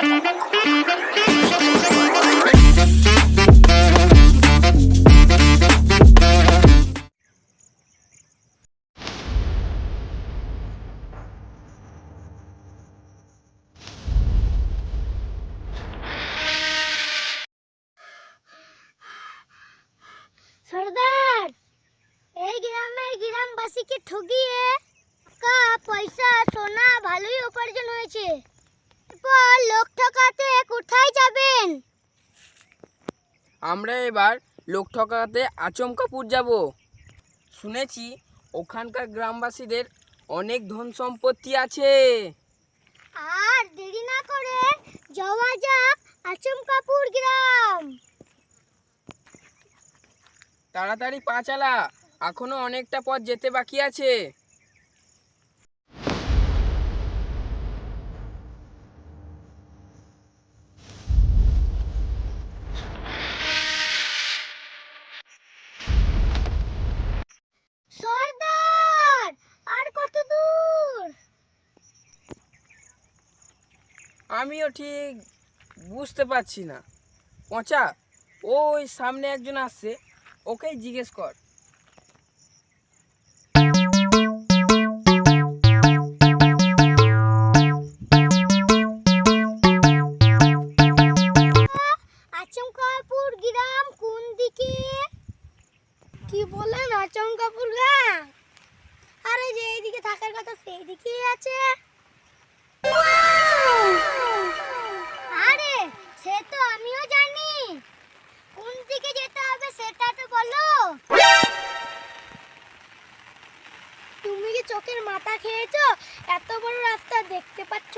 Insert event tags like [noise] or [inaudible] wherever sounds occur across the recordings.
Thank you. লোক ঠকাতে কোথায় যাবেন? আমরা এবার লোক ঠকাতে আচমকাপুর যাব। শুনেছি ওখানকার গ্রামবাসীদের অনেক ধন সম্পত্তি আছে। আর দেরি না করে যাওয়া যাক আচমকাপুর গ্রাম। তাড়াতাড়ি পা চালা এখনও অনেকটা পথ যেতে বাকি আছে সর্দার আর কত দূর আমিও ঠিক বুঝতে পারছি না। পচা ওই সামনে একজন আসছে ওকেই জিজ্ঞেস কর।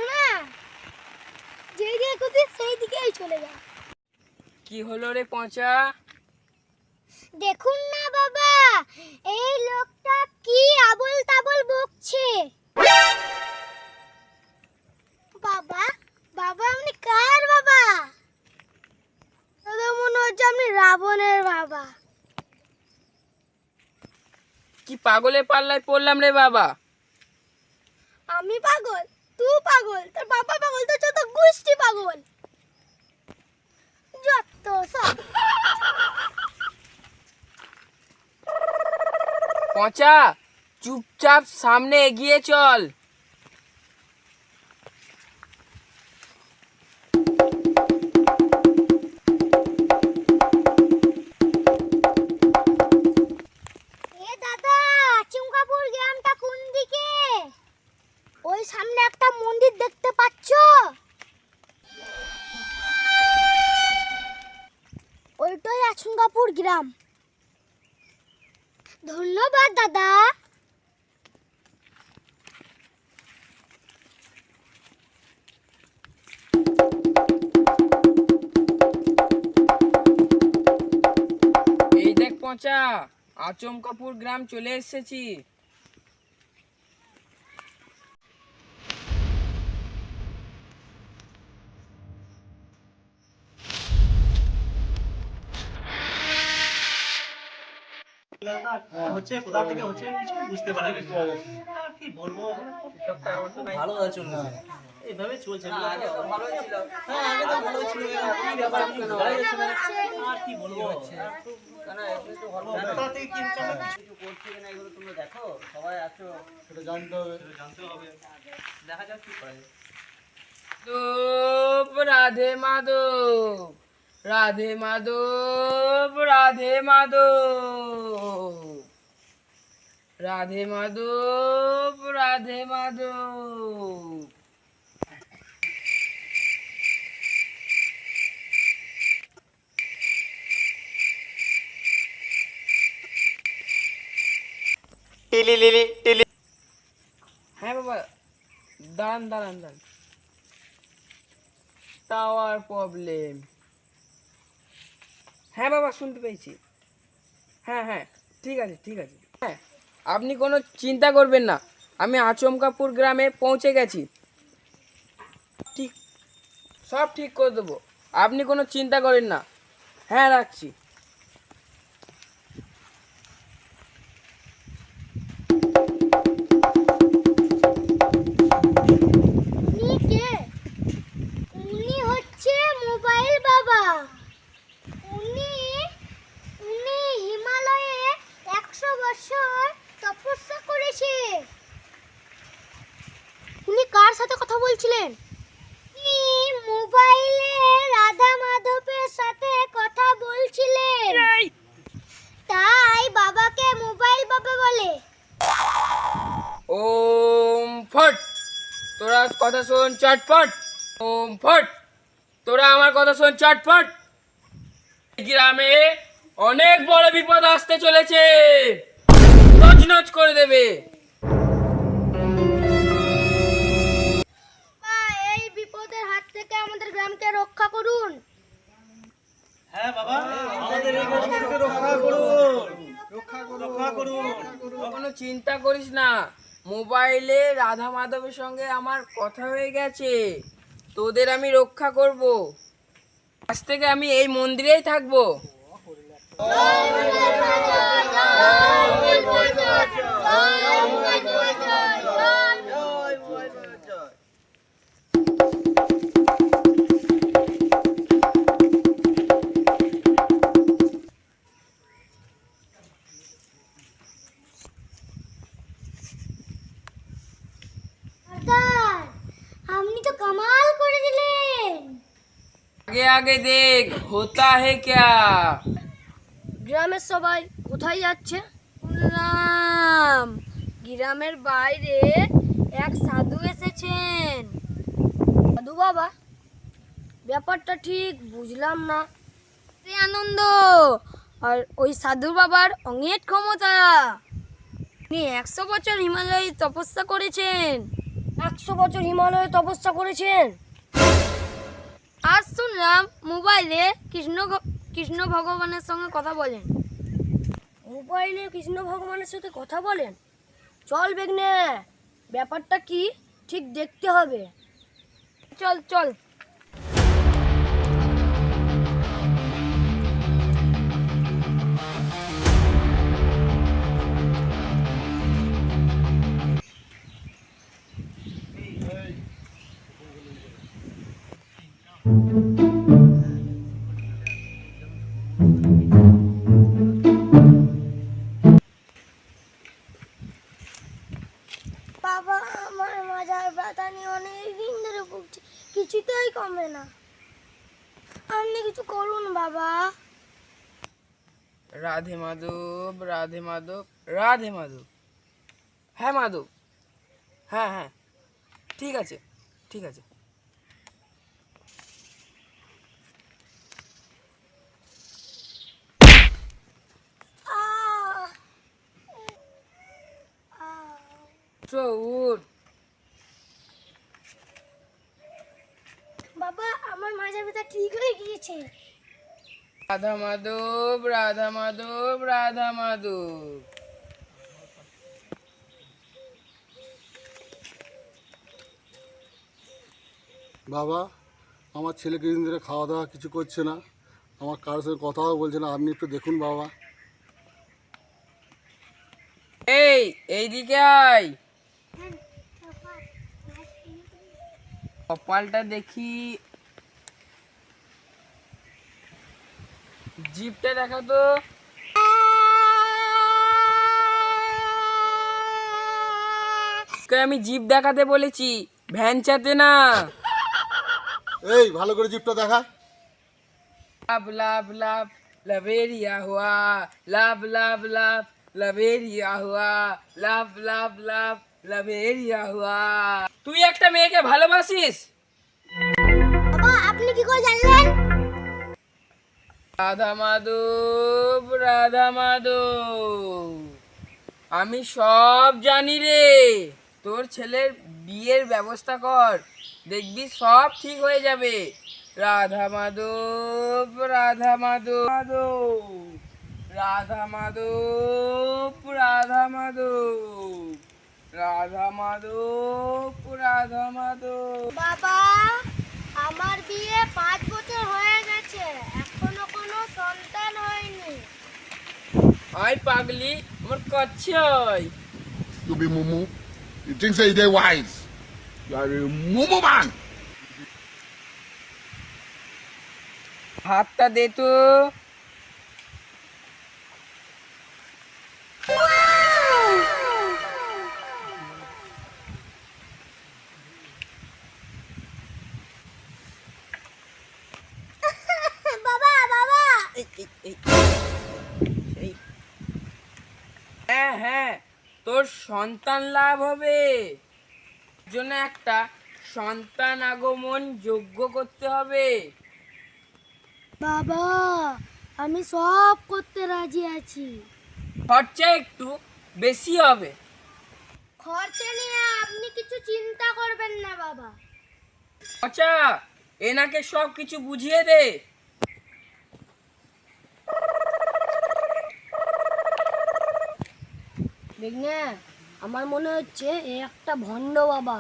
না? যেই দিকে খুঁজি সেই দিকেই চলে যাও কি হলো রে পচা? দেখুন না বাবা এই লোকটা কি আবল তাবল বকছে। বাবা বাবা আপনি কার বাবা? দাদা মনে হচ্ছে আপনি রাবণের বাবা। কি পাগলে পাল্লায় পড়লাম রে বাবা? আমি পাগল? তুই পাগল তোর বাবা পাগল তোর যত গোষ্ঠী পাগল যত সব পচা চুপচাপ সামনে এগিয়ে চল। ওই সামনে একটা মন্দির দেখতে পাচ্ছ? ওইটাই গ্রাম। ধন্যবাদ দাদা। এই দেখ পচা আচমকাপুর গ্রাম চলে এসেছি। হচ্ছে কোথা থেকে হচ্ছে কিছু বুঝতে পারছি আর কি বলব? ভালো চলছে। এইভাবে চলছে। আগে তো ভালো ছিল হ্যাঁ আগে তো ভালো ছিল ব্যাপার কি বোঝাই যাচ্ছে না। আর কি বলব? কোথা থেকে কি হচ্ছে? কিছু করছি কিনা এগুলো তোমরা দেখো। সবাই আছো। সেটা জানতে হবে। জানতে হবে। দেখা যাক কি করা। যায় মাধব। রাধে মাধব রাধে মাধব। রাধে মাধব রাধে মাধব। রাধে মাধব হ্যাঁ বাবা দাঁড়ান দাঁড়ান দাঁড়ান। টাওয়ার প্রবলেম হ্যাঁ বাবা, শুনতে পেয়েছি। হ্যাঁ হ্যাঁ ঠিক আছে ঠিক আছে। হ্যাঁ আপনি কোনো চিন্তা করবেন না। আমি আচমকাপুর গ্রামে পৌঁছে গেছি। ঠিক, সব ঠিক করে দেবো। আপনি কোনো চিন্তা করেন না। হ্যাঁ রাখছি। উনি কে তোরা কথা শোন চটপট। ওম ফট। তোরা আমার কথা শোন চটপট। এই গ্রামে অনেক বড় বিপদ আসতে চলেছে। নজনজ করে দেবে। এই বিপদের হাত থেকে আমাদের গ্রামকে রক্ষা করুন। হ্যাঁ বাবা আমাদের এই গ্রামকে রক্ষা করুন। রক্ষা করুন। কোনো চিন্তা করিস না। মোবাইলে রাধা মাধবের সঙ্গে আমার কথা হয়ে গেছে। তোদের আমি রক্ষা করব। আজ থেকে আমি এই মন্দিরেই থাকব। আগে আগে দেখ হোতা হে ক্যা গ্রামের সবাই কোথায় যাচ্ছে? রাম গ্রামের বাইরে এক সাধু এসেছেন। সাধু বাবা, ব্যাপারটা ঠিক বুঝলাম না। আনন্দ, আর ওই সাধু বাবার অনেক ক্ষমতা। উনি একশো বছর হিমালয়ে তপস্যা করেছেন। একশো বছর হিমালয়ে তপস্যা করেছেন। আজ শুনলাম মোবাইলে কৃষ্ণ কৃষ্ণ ভগবানের সঙ্গে কথা বলেন। মোবাইলে কৃষ্ণ ভগবানের সাথে কথা বলেন? চল বেগনে ব্যাপারটা কি? ঠিক দেখতে হবে। চল চল। রাধে মাধব রাধে মাধব রাধে মাধব হ্যাঁ মাধব হ্যাঁ হ্যাঁ ঠিক আছে ঠিক আছে! আহ! বাবা, আমার মাজার ব্যথা ঠিক হয়ে গিয়েছে রাধা মাধব রাধা মাধব রাধা মাধব। বাবা আমার ছেলে কিছুদিন ধরে খাওয়া দাওয়া কিছু করছে না। আমার কারোর সঙ্গে কথাও বলছে না। আপনি একটু দেখুন বাবা। এই এইদিকে আয়। কপালটা দেখি জিপটা দেখা তো। আমি জিপ দেখাতে বলেছি ভ্যান চাতে না। এই ভালো করে জিপটা দেখা। লাভ লাভ লাভ লবেরিয়া হুয়া লাভ লাভ লাভ লবেরিয়া হুয়া লাভ লাভ লাভ লাভেরিয়া হুয়া। তুই একটা মেয়েকে ভালোবাসিস? বাবা আপনি কি করে জানলেন? রাধা মাধব রাধা মাধব আমি সব জানি রে। তোর ছেলের বিয়ের ব্যবস্থা কর। দেখবি সব ঠিক হয়ে যাবে। রাধা মাধব রাধা মাধব রাধা মাধব রাধা মাধব রাধা মাধব রাধা মাধব বাবা, আমার বিয়ে পাঁচ বছর হয়ে গেছে। সন্তান হয়নি আয় পাগলি আমার কচ্ছয় You be mumu. You think say they wise. You are a mumu man. হাতটা দে তো বাবা বাবা এই, এই, এই। এই। হ্যাঁ হ্যাঁ তোর সন্তান লাভ হবে। জন্য একটা সন্তান আগমন যোগ্য করতে হবে। বাবা আমি সব করতে রাজি আছি। খরচা একটু বেশি হবে। খরচা নিয়ে আপনি কিছু চিন্তা করবেন না বাবা। আচ্ছা এনাকে সব কিছু বুঝিয়ে দে। দেখনে আমার মনে হচ্ছে এ একটা ভণ্ড বাবা।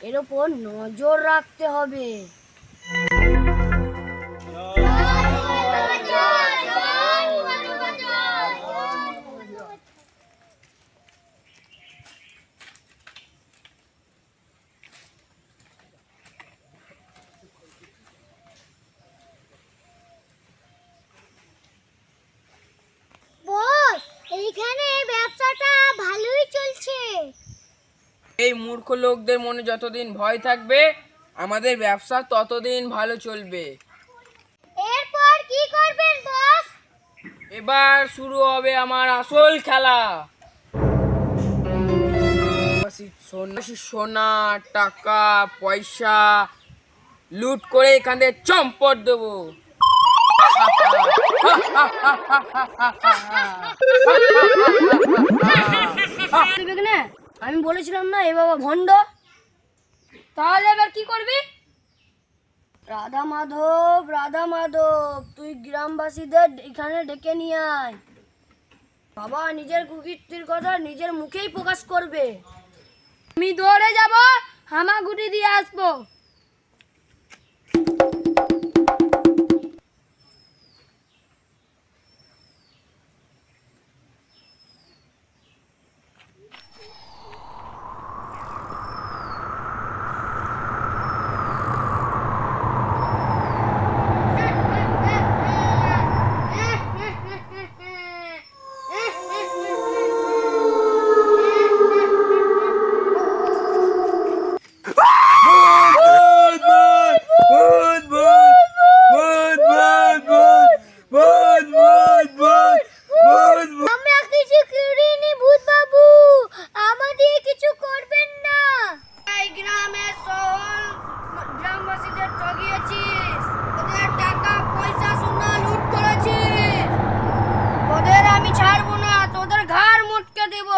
এর ওপর নজর রাখতে হবে বস এইখানে ব্যবসাটা ভালোই চলছে এই মূর্খ লোকদের মনে যতদিন ভয় থাকবে আমাদের ব্যবসা ততদিন ভালো চলবে। এরপর কি করবেন বস? এবার শুরু হবে আমার আসল খেলা। সোনা টাকা পয়সা লুট করে এখান থেকে চম্পট দেবো। [laughs] আমি বলেছিলাম না, এ বাবা ভণ্ড। তাহলে এবার কি করবি? রাধা মাধব রাধা মাধব, তুই গ্রামবাসীদের এখানে ডেকে নিয়ে আয়। বাবা, নিজের কুকীর্তির কথা নিজের মুখেই প্রকাশ করবে। আমি দৌড়ে যাব, হামাগুটি দিয়ে আসব আমরা কিছু করিনি ভূত বাবু আমাদের কিছু করবেন না এই গ্রামে শহর গ্রামবাসীদের ঠকিয়েছিস ওদের টাকা পয়সা সোনা লুট করেছিস ওদের আমি ছাড়বো না তোদের ঘাড় মোটকে দেব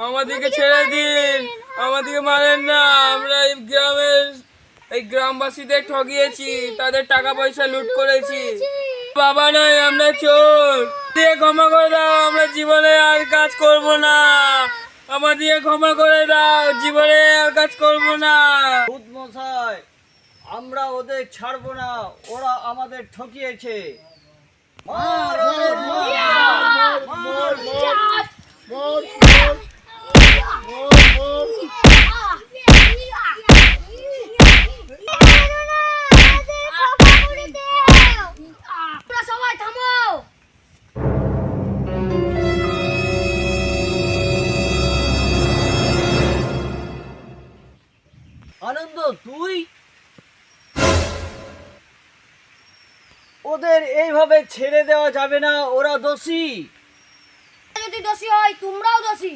আমাদেরকে ছেড়ে দিন আমাদেরকে মারেন না আমরা এই গ্রামের এই গ্রামবাসীদের ঠগিয়েছি তাদের টাকা পয়সা লুট করেছি বাবা নয় আমরা চোর দিয়ে ক্ষমা করে দাও আমরা জীবনে আর কাজ করব না আমাদের ক্ষমা করে দাও জীবনে আর কাজ করব না মশাই আমরা ওদের ছাড়বো না ওরা আমাদের ঠকিয়েছে মার মার, মার, মার। আনন্দ, তুই? ওদের এইভাবে ছেড়ে দেওয়া যাবে না, ওরা দোষী। যদি দোষী হয়, তোমরাও দোষী।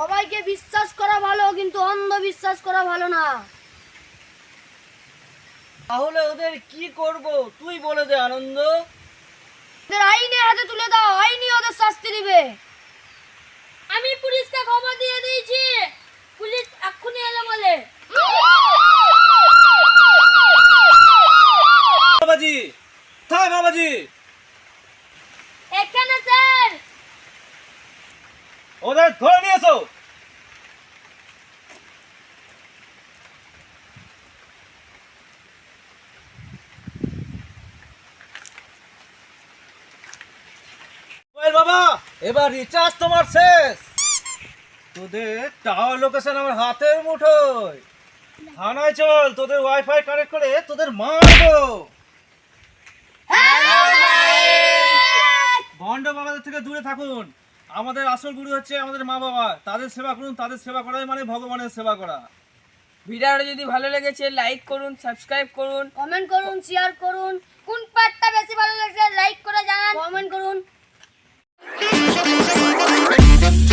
সবাইকে বিশ্বাস করা ভালো কিন্তু অন্ধবিশ্বাস করা ভালো না। তাহলে ওদের কি করব? তুই বলে দে আনন্দ। ওদের আইনের হাতে তুলে দাও আইনি ওদের শাস্তি দিবে। আমি পুলিশকে খবর দিয়ে দিয়েছি। পুলিশ এক্ষুনি এলো বলে। বাবাজি থাক বাবাজি এখানে স্যার ওদের ধরে নিয়ে এসো মোবাইল বাবা এবার রিচার্জ তোমার শেষ। তোদের টাওয়ার লোকেশন আমার হাতের মুঠোয়। থানায় চল তোদের ওয়াইফাই কানেক্ট করে তোদের মারবো। ভণ্ড বাবাদের থেকে দূরে থাকুন। আমাদের আসল গুরু হচ্ছে আমাদের মা বাবা। তাদের সেবা করুন তাদের সেবা করাই মানে ভগবানের সেবা করা। ভিডিওটা যদি ভালো লেগেছে লাইক করুন সাবস্ক্রাইব করুন। কমেন্ট করুন শেয়ার করুন। কোন পার্টটা বেশি ভালো লাগছে লাইক করে জানান। কমেন্ট করুন। Thank you.